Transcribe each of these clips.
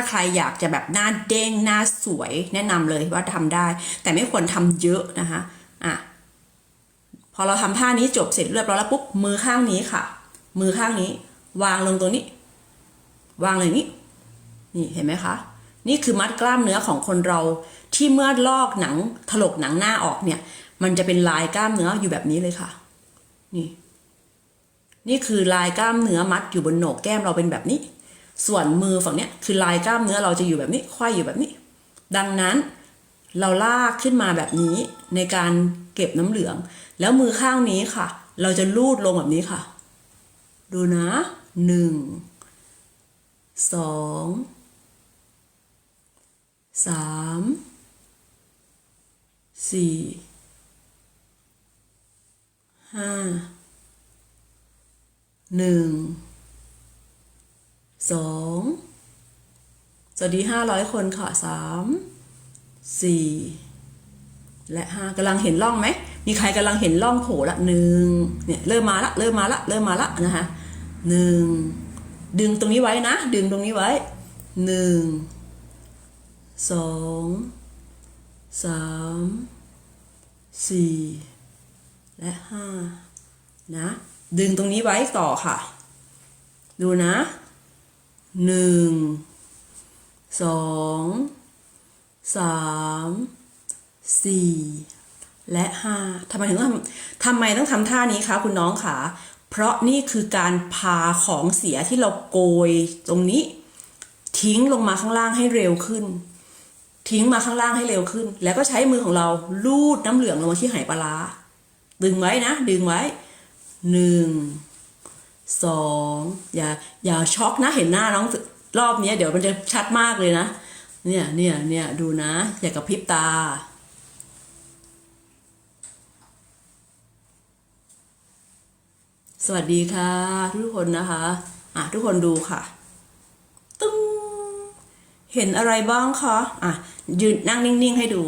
าใครอยากจะแบบหน้าเด้งหน้าสวยแนะนำเลยว่าทำได้ แต่ไม่ควรทำเยอะนะคะอะพอเราทำท่านี้จบเสร็จเรียบร้อยแล้วปุ๊บมือข้างนี้ค่ะ มือข้างนี้ วางลงตรงนี้ วางเลยนี้นี่เห็นไหมคะนี่คือมัดกล้ามเนื้อของคนเราที่เมื่อลอกหนังถลกหนังหน้าออกเนี่ย มันจะเป็นลายกล้ามเนื้ออยู่แบบนี้เลยค่ะ นี่ นี่คือลายกล้ามเนื้อมัดอยู่บนโหนกแก้มเราเป็นแบบนี้ ส่วนมือฝั่งเนี้ยคือลายกล้ามเนื้อเราจะอยู่แบบนี้ควายอยู่แบบนี้ ดังนั้นเราลากขึ้นมาแบบนี้ในการเก็บน้ำเหลือง แล้วมือข้างนี้ค่ะ เราจะลูดลงแบบนี้ค่ะ ดูนะหนึ่งสองสามสี่ห้าหนึ่ง สองสวัสดีห้าร้อยคนค่ะสามสี่และห้ากำลังเห็นร่องไหม มีใครกำลังเห็นร่องโผล่ละหนึ่งเนี่ยเริ่มมาละเริ่มมาละเริ่มมาละนะคะหนึ่งดึงตรงนี้ไว้นะ ดึงตรงนี้ไว้หนึ่งสองสามสี่และห้านะ ดึงตรงนี้ไว้ต่อค่ะ ดูนะ หนึ่งสองสามสี่และห้าทำไมถึงต้องทำทำไมต้องทำท่านี้คะคุณน้องคะเพราะนี่คือการพาของเสียที่เราโกยตรงนี้ ทิ้งลงมาข้างล่างให้เร็วขึ้น ทิ้งมาข้างล่างให้เร็วขึ้น แล้วก็ใช้มือของเราลูดน้ำเหลืองลงมาที่ไหปลาร้าดึงไว้นะ ดึงไว้หนึ่ง สองอย่าอย่าช็อกนะเห็นหน้าน้องรอบนี้เดี๋ยวมันจะชัดมากเลยนะ เนี่ยเนี่ยเนี่ยดูนะ อย่ากระพริบตา สวัสดีค่ะ ทุกคนนะคะ อะ ทุกคนดูค่ะ ตึ้งเห็นอะไรบ้างคะ อะ ยืนนั่งนิ่ง ๆ ให้ดู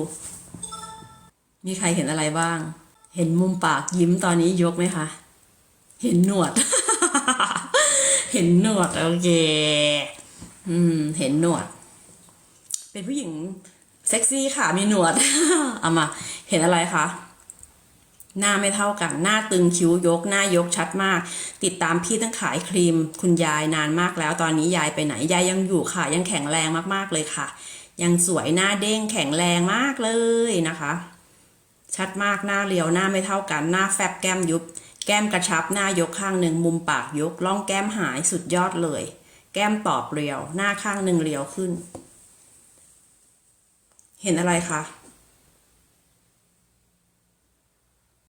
มีใครเห็นอะไรบ้าง เห็นมุมปากยิ้มตอนนี้ยกไหมคะ เห็นหนวด เห็นหนวดโอเค อืม เห็นหนวด เป็นผู้หญิงเซ็กซี่ค่ะมีหนวด เอามา เห็นอะไรคะหน้าไม่เท่ากัน หน้าตึงคิ้วยก หน้ายกชัดมาก ติดตามพี่ตั้งขายครีม คุณยายนานมากแล้ว ตอนนี้ยายไปไหน ยายยังอยู่ค่ะ ยังแข็งแรงมากๆเลยค่ะ ยังสวยหน้าเด้งแข็งแรงมากเลยนะคะ ชัดมากหน้าเรียวหน้าไม่เท่ากัน หน้าแฟบแก้มยุบ แก้มกระชับหน้ายกข้างหนึ่งมุมปากยกร่องแก้มหายสุดยอดเลย แก้มตอบเรียว หน้าข้างหนึ่งเรียวขึ้น เห็นอะไรคะ